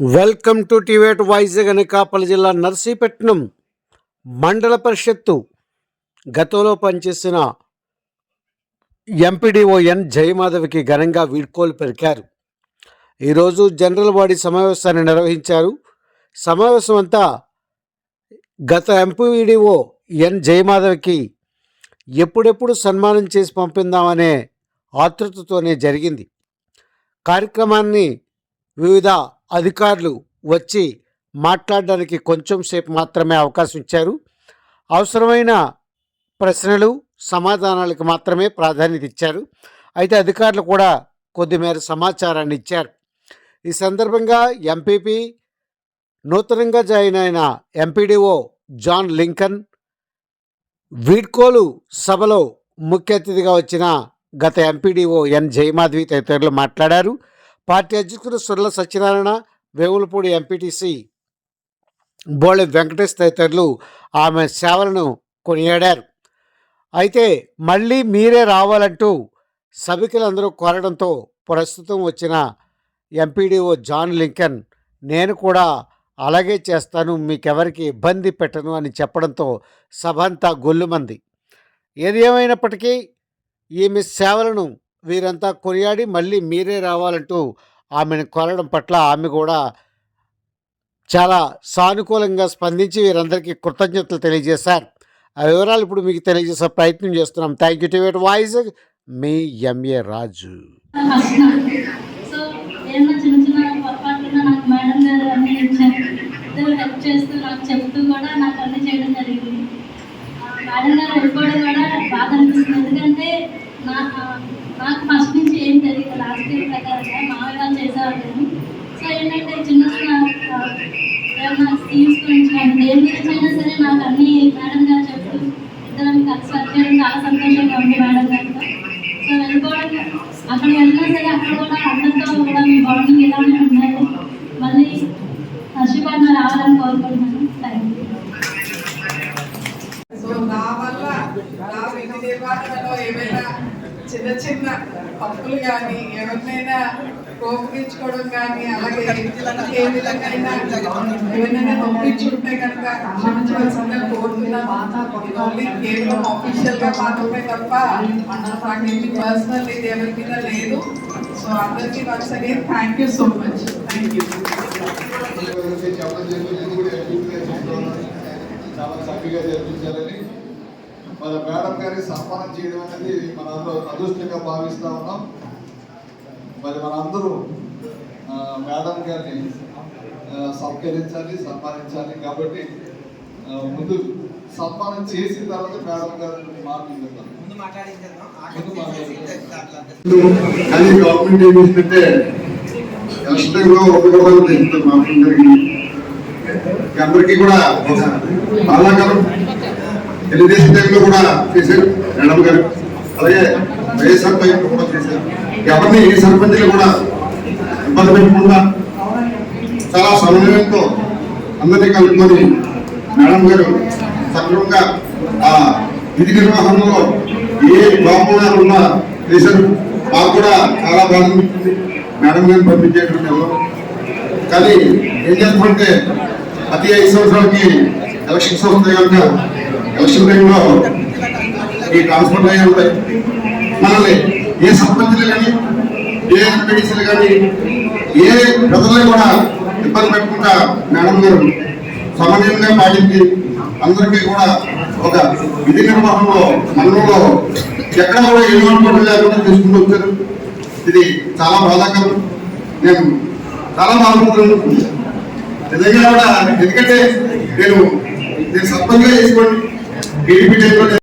Welcome to టివేట్ వైజాగ్ అనకాపల్లి జిల్లా నర్సీపట్నం మండల పరిషత్తు. గతంలో పనిచేసిన ఎంపీడీఓ ఎన్ జయమాధవికి ఘనంగా వీడ్కోలు పెరికారు ఈరోజు జనరల్ బాడీ సమావేశాన్ని నిర్వహించారు. సమావేశం అంతా గత ఎంపీడీఓ ఎన్ జయమాధవికి ఎప్పుడెప్పుడు సన్మానం చేసి పంపిందామనే ఆతృతతోనే జరిగింది. కార్యక్రమాన్ని వివిధ అధికారులు వచ్చి మాట్లాడడానికి కొంచెం సేపు మాత్రమే అవకాశం ఇచ్చారు. అవసరమైన ప్రశ్నలు సమాధానాలకు మాత్రమే ప్రాధాన్యత ఇచ్చారు. అయితే అధికారులు కూడా కొద్దిమేర సమాచారాన్ని ఇచ్చారు. ఈ సందర్భంగా ఎంపీపీ నూతనంగా జాయిన్ అయిన ఎంపీడీఓ జాన్ లింకన్ వీడ్కోలు సభలో ముఖ్య అతిథిగా వచ్చిన గత ఎంపీడీఓ ఎన్ జయమాధవి తదితరులు మాట్లాడారు. పార్టీ అధ్యక్షుడు సుర్ల సత్యనారాయణ వేములపూడి ఎంపీటీసీ బోళె వెంకటేష్ తదితరులు ఆమె సేవలను కొనియాడారు. అయితే మళ్ళీ మీరే రావాలంటూ సభికులందరూ కోరడంతో ప్రస్తుతం వచ్చిన ఎంపీడీఓ జాన్ లింకన్ నేను కూడా అలాగే చేస్తాను మీకెవరికి ఇబ్బంది పెట్టను అని చెప్పడంతో సభ అంతా గొల్లుమంది. ఏది ఏమైనప్పటికీ ఈమె సేవలను వీరంతా కొనియాడి మళ్ళీ మీరే రావాలంటూ ఆమెను కోరడం పట్ల ఆమె కూడా చాలా సానుకూలంగా స్పందించి వీరందరికీ కృతజ్ఞతలు తెలియజేశారు. ఆ వివరాలు ఇప్పుడు మీకు తెలియజేసే ప్రయత్నం చేస్తున్నాం. థ్యాంక్ యూ టు వేట్ వాయిస్ మీ ఎంఏ రాజు. సో ఏమన్నా చిన్న చిన్న పొరపాట్లున్నా నాకు మేడం గారు అన్ని ఇచ్చారు. హెల్ప్ చేస్తూ నాకు చెప్తూ కూడా నాకు అన్ని చేయడం జరిగింది. మేడం గారు వెళ్ళిపోవడం కూడా బాధ అనిపిస్తుంది ఎందుకంటే నా నాకు ఫస్ట్ నుంచి ఏం తెలియదు. లాస్ట్ ఇయర్ ప్రకారంగా మామూలుగా చేసేవాళ్ళని సో ఏంటంటే చిన్న చిన్న స్కీమ్స్ గురించి కానీ దేని గురించి అయినా సరే నాకు అన్ని మేడం గారు చెప్తూ ఇద్దరం కలిసి వర్క్ చేయడం చాలా సంతోషంగా ఉంది మేడం గారితో. సో వెళ్ళిపోవడం అక్కడ వెళ్ళినా సరే అక్కడ కూడా అందరితో కూడా మీ బాండింగ్ ఇలానే ఉన్నాయి మళ్ళీ హర్షిపాట్న రావాలని కోరుకుంటున్నాను. థ్యాంక్ యూ సో నా వల్ల నా విధి నిర్వహణలో ఏమైనా చిన్న చిన్న పప్పులు కానీ ఎవరినైనా కోపగించుకోవడం కానీ అలాగే ఏ విధంగా ఎవరినైనా నొప్పించుంటే కనుక క్షమించవలసిందిగా కోరుతున్నాను ఓన్లీ కేవలం ఆఫీషియల్గా మాత్రమే తప్ప నాకు పర్సనల్ ఇది ఎవరి మీద లేదు. సో అందరికీ once again thank you so much thank you చాలా చక్కగా జరిపించాలని మన మేడం గారి సన్మానం చేయడం అనేది మన అందరూ అదృష్టంగా భావిస్తా ఉన్నాం. మరి మనందరూ మేడం గారిని సత్కరించాలి సన్మానించాలి కాబట్టి ముందు సన్మానం చేసిన తర్వాత మేడం గారిని మాట్లాడుతాం గవర్నమెంట్ ఏం చేసిందంటే అందరికీ. కూడా తెలుగుదేశం టైంలో కూడా చేశారు మేడం గారు. అలాగే వైఎస్ఆర్ టైంలో కూడా చేశారు. ఎవరిని ఏ సర్పంచ్లు కూడా ఇబ్బంది పెట్టకుండా చాలా సమన్వయంతో అందరినీ కలుపుకొని మేడం గారు సక్రమంగా ఆ విధి నిర్వహణలో ఏ లోపనాలు ఉన్నా చేశారు. మాకు కూడా చాలా బాధ మేడం గారిని పంపించేటువంటి కానీ ఏం చేస్తామంటే ప్రతి ఐదు సంవత్సరాలకి ఎలక్షన్స్ వస్తాయి కనుక ఎలక్షన్ టైంలో ఈ ట్రాన్స్పోర్ట్ అయ్యి ఉంటాయి. మనల్ని ఏ సర్పంచ్లు కానీ ఏ ఎంపీడీసీలు కానీ ఏ ప్రజల్ని కూడా ఇబ్బంది పెట్టకుండా మేడం గారు సమన్వయంగా పాటించి అందరికీ కూడా ఒక విధి నిర్వహణలో మండలంలో ఎక్కడ కూడా ఎటువంటి లేకుండా తీసుకుంటూ వచ్చారు. ఇది చాలా బాధాకరం. నేను చాలా బాధపడుతున్నాను. నిజంగా కూడా ఎందుకంటే నేను నేను సర్పంచ్గా చేసుకోండి టీడీపీ టైంలో